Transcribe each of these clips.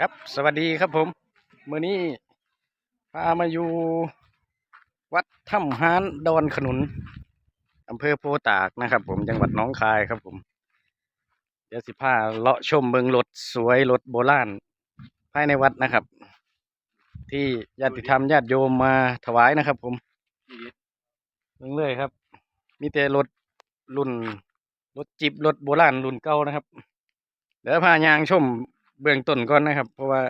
ครับสวัสดีครับผมเมื่อนี้พามาอยู่วัดถ้ำฮานดอนขนุนอำเภอโพตากนะครับ ผมจังหวัดหนองคายครับผม เดี๋ยวสิพาเลาะชมเบิงรถสวยรถโบราณภายในวัดนะครับ ที่ญาติธรรมญาติโยมมาถวายนะครับ ผมเบิ่งเลยครับ มีแต่รถรุ่นรถจิบรถโบราณรุ่นเก่านะครับเดี๋ยวพายางชม เบื้องต้นก่อนนะครับ เพราะว่า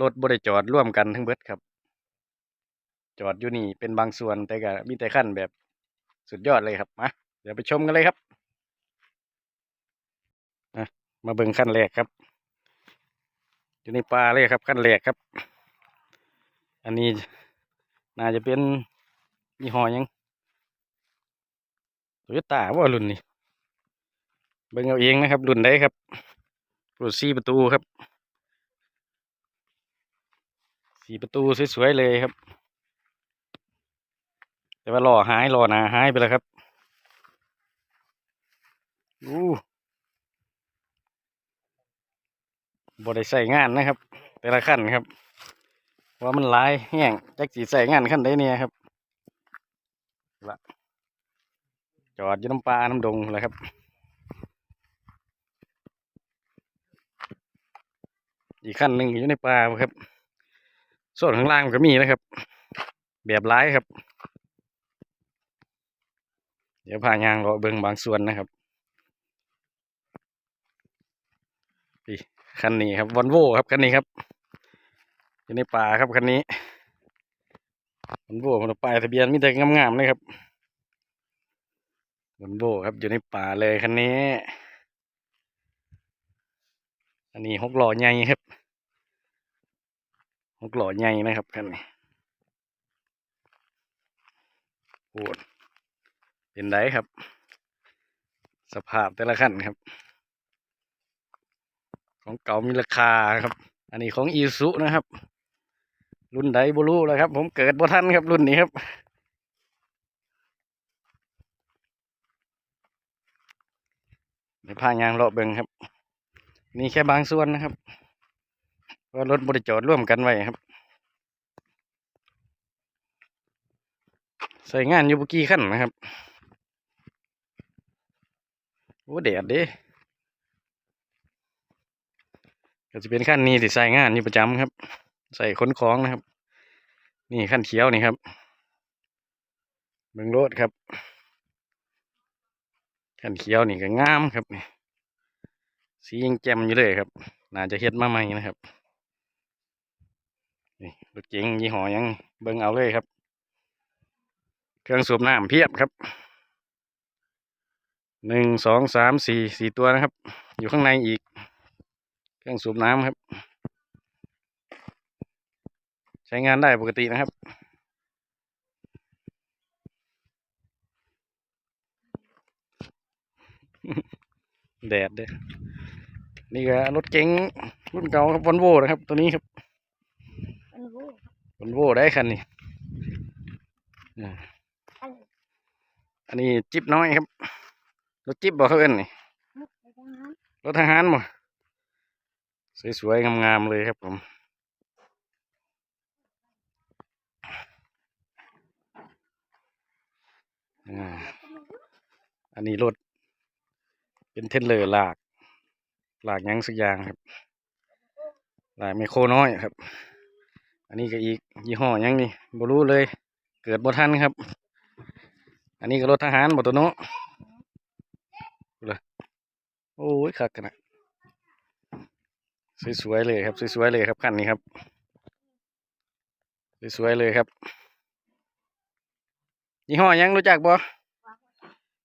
รถบริจอดร่วมกันทั้งเบิดครับ จอดอยู่นี่เป็นบางส่วนแต่ก็มีแต่ขั้นแบบสุดยอดเลยครับมาเดี๋ยวไปชมกันเลยครับมาเบิ่งขั้นแรกครับ อยู่ในป่าเลยครับ ขั้นแรกครับ อันนี้น่าจะเป็นยี่ห้อยังโตโยต้าว่ารุ่นนี้ เบิ่งเอาเองนะครับรุ่นใดครับรุ่นสี่ประตูครับสี่ประตูสวยๆเลยครับ แต่ว่าหล้อหายหล้อหนาหายไปแล้วครับอู้บได้ใส่งานนะครับ แต่ละขั้นครับ ว่ามันลายแห้งจักสีใส่งานขั้นใดเนี่ยครับละจอดยู่น้ำปลาน้ำดงเลยครับ อีกขั้นหนึ่งอยู่ในป่าครับ ส่วนข้างล่างก็มีนะครับ แบบร้ายครับ เดี๋ยวพายางรอเบิงบางส่วนนะครับนี่คันนี้ครับวอลโวครับคันนี้ครับอยู่ในป่าครับคันนี้วอลโวมันป้ายทะเบียนมีแต่งามๆเลยครับวอลโวครับอยู่ในป่าเลยคันนี้ อันนี้หกหล้อใหญ่ครับหกหล้อใหญ่นะครับคันนี้โอ้เป็นไดครับ สภาพแต่ละขั้นครับ ของเก่ามีราคาครับ อันนี้ของอีซุนะครับ รุ่นใดบรู้แล้วครับ ผมเกิดบ่ทันครับ รุ่นนี้ครับในพายางเลาะเบิงครับ นี่แค่บางส่วนนะครับว่ารถบริจอดร่วมกันไว้ครับ ใส่งานยูบุกี้ขั้นนะครับ โอ้แดดเด้ก็จะเป็นขั้นนี้ที่ใส่งานอยู่ประจำครับ ใส่ขนของนะครับ นี่ขั้นเขียวนี่ครับเบิ่งรถครับขั้นเขียวนี่ก็งามครับนี่ สียังแจ่มอยู่เลยครับ น่าจะเฮ็ดมาใหม่นะครับนี่รถเก๋งยี่ห้อยังเบิ่งเอาเลยครับ เครื่องสูบน้ำเพียบครับหนึ่งสองสามสี่สี่ตัวนะครับ อยู่ข้างในอีก เครื่องสูบน้ำครับ ใช้งานได้ปกตินะครับแดดเด้อ นี่ก็รถเก๋งรุ่นเก่าครับวอลโวนะครับ ตัวนี้ครับมันรู้วอลโวได้คันนี้อ่าอันอันนี้จิ๊บน้อยครับรถจิ๊บบอกเขาเอิ้นนี่มุกไปทางนั้นรถทหารบ่สวยๆงามๆเลยครับผมอ่าอันนี้รถเป็นเทรลเลอร์ลาก หลากหยังสักอย่างครับ หลากไมโครน้อยครับ อันนี้ก็อีกยี่ห้อยังนี่บ่รู้เลย เกิดบ่ทันครับ อันนี้ก็รถทหารบตัวนเลยโอ้ยคักกันนะสวยๆเลยครับสวยๆเลยครับคันนี้ครับสวยๆเลยครับยี่ห้อยังรู้จักบ่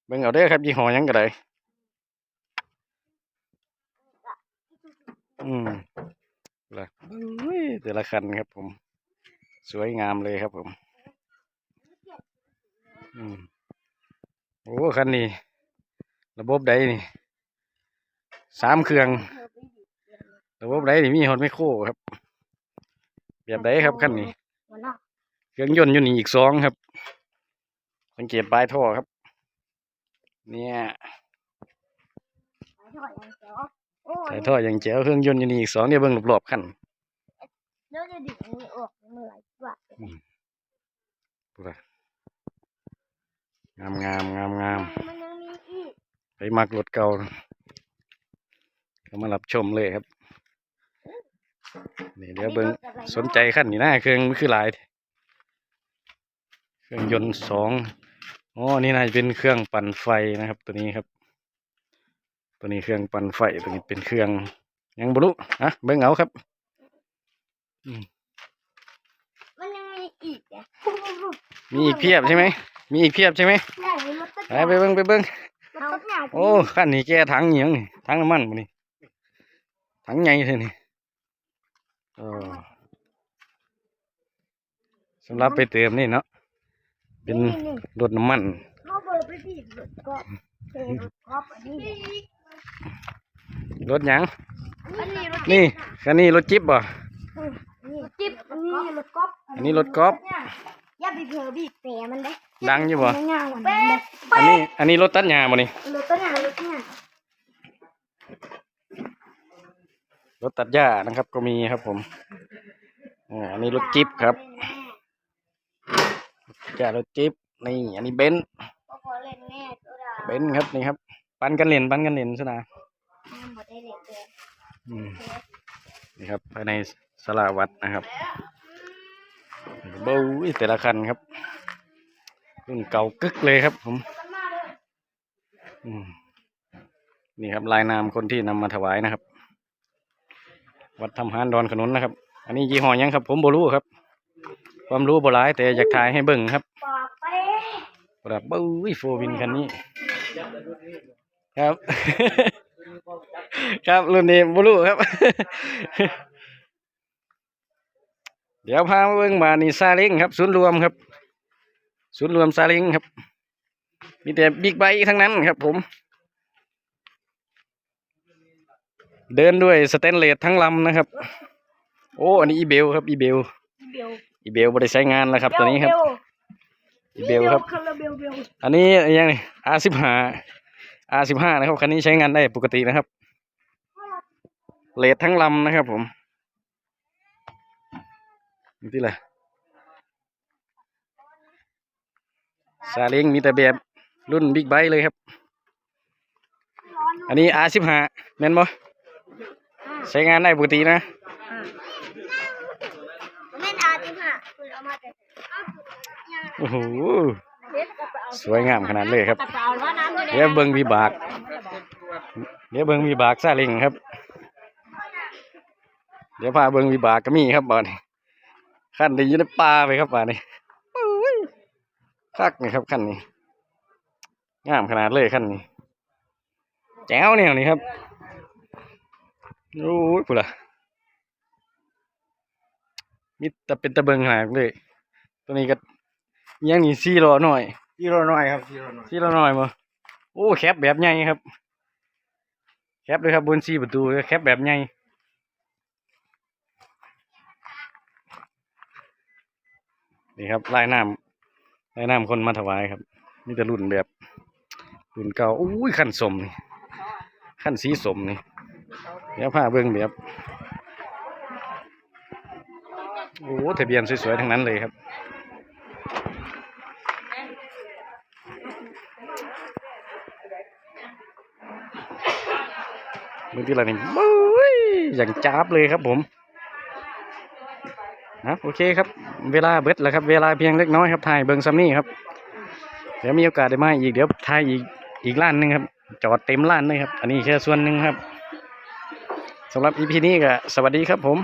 เบิ่งเอาเด้อครับยี่ห้อยังก็ได้ อืมล่ะอุ้ยแต่ละคันครับผม สวยงามเลยครับผม อืมโอ้คันนี้ ระบบใดนี่สามเครื่องเธอไปหยิบเงินระบบใดนี่มีฮอตไมโครครับแบบใดครับคันนี้วันน่ะเครื่องยนต์อยู่นี่อีกสองครับ สังเกตปลายท่อครับ เนี่ยไป ถอดยังเจ้าโอ้ถ่ายทอดอย่างแจ๋วเครื่องยนต์อยู่นี่อีกสองเดี๋ยวเบิ่งรอบๆคันแล้วจะดึงอันนี้ออกเมื่อไหร่วะพูดอะงามงามงามงามมันยังมีอีกไปมักรถเก่าก็มารับชมเลยครับนี่เดี๋ยวเบิ่งสนใจขั้นนี้นะเครื่องมันคือหลายเครื่องยนต์สองอ๋อนี่น่าจะเป็นเครื่องปั่นไฟนะครับตัวนี้ครับ ตัวนี้เครื่องปั่นไฟตัวนี้เป็นเครื่องยังบรุฮะเบิ่งเอาครับมันยังมีอีกอะมีอีกเพียบใช่ไหมมีอีกเพียบใช่ไหมใช่รถตัดไปไปเบิ่งไปเบิ่งรถตัดหญ้าโอ้ขั้นนี้แกถังเหนียงนี่ถังน้ำมันบ่นี่ถังใหญ่เลยนี่โอ้สำหรับไปเติมนี่เนาะเป็นนี่นี่รถน้ำมันเขาเปิดไปที่รถกอล์ฟเออรถกอล์ฟอันนี้ รถหยังอันนี้รถนี่คันนี้รถจิ๊บบ่นี่จิ๊บอันนี้รถกอล์ฟอันนี้รถกอล์ฟอย่าไปเผลอบีบแต่มันได้ดังอยู่บ่มันง่ายกว่านั้นเด้อันนี้ อันนี้รถตัดหญ้าบ่นี่รถตัดหญ้ารถเนี่ยรถตัดหญ้านะครับ ก็มีครับผมอ่าอันนี้รถจิ๊บครับจ้ารถจิ๊บนี่ อันนี้เบนซ์ก็พอเล่นแน่ตัวดาเบนซ์ครับนี่ครับ ปันกันเล่นปันกันเล่นซะนะหมดได้เล่นเลยอืมนี่ครับภายในสลาวัดนะครับเบ้ยแต่ละคันครับรุ่นเก่ากึกเลยครับผมอืมนี่ครับลายนามคนที่นำมาถวายนะครับ วัดทำหานดอนขนุนนะครับ อันนี้ยี่ห้อหยังครับ ผมบ่รู้ครับ ความรู้บ่หลายแต่อยากถ่ายให้เบิ่งครับปากไปแบบเบ้ยโฟวินคันนี้ ครับ ครับรุ่นนี้บ่รู้ครับ เดี๋ยวพามาเบิ่งมานี่ซาเล้งครับ ศูนย์รวมครับ ศูนย์รวมซาเล้งครับ มีแต่บิ๊กไบค์ทั้งนั้นครับผม เดินด้วยสเตนเลสทั้งลำนะครับ โอ้อันนี้อีเบลครับอีเบลเบลอีเบลบ่ได้ใช้งานแล้วครับ ตัวนี้ครับอีเบลครับคาราเบลเบลอันนี้ยังไง R สิบห้า R สิบห้านะครับคันนี้ใช้งานได้ปกตินะครับเลททั้งลำนะครับผมนี่ที่ไรซาเล้งมีแต่แบบรุ่นบิ๊กไบค์เลยครับ อันนี้ R สิบห้าแม่นบ่ใช้งานได้ปกตินะเล่นอาร์ติค่ะคุณเอามาแต่โอ้โห สวยงามขนาดเลยครับ เดี๋ยวเบิงวิบาก เดี๋ยวเบิงวิบากซาเล้งครับ เดี๋ยวพาเบิงวิบากก็มีครับบ่านี้ขั้นได้อยินในป่าไปครับบ่านี้ปุ้ยคักนี่ครับขั้นนี้งามขนาดเลยขั้นนี้แจ๋วเนี่ยนี่ครับโอ้ยพูดละมีแต่เป็นตะเบิงขนาดเลย ตัวนี้ก็ยังนี่ซี่รอหน่อย ที่เราหน่อยครับที่เราหน่อยที่เราหน่อยมาโอ้แคปแบบใหญ่ครับ แคปเลยครับบนซีประตูแคปแบบใหญ่นี่ครับลายน้ำลายน้ำคนมาถวายครับนี่แต่รุ่นแบบรุ่นเก่าอุ้ยขั้นสมนี่ขั้นสีสมนี่เดี๋ยวผ้าเบิ้งแบบโอ้ทะเบียนสวยๆทั้งนั้นเลยครับ มือที่ละหนึ่งบุ้ยอย่างจ้าบเลยครับผมนะโอเคครับ เวลาเบิดแล้วครับ เวลาเพียงเล็กน้อยครับถ่ายเบิงซัมนี่ครับ เดี๋ยวมีโอกาสได้มาอีกเดี๋ยวถ่ายอีกอีกล้านหนึ่งครับ จอดเต็มล้านเลยครับ อันนี้แค่ส่วนหนึ่งครับสำหรับอีพีนี้ก็สวัสดีครับผม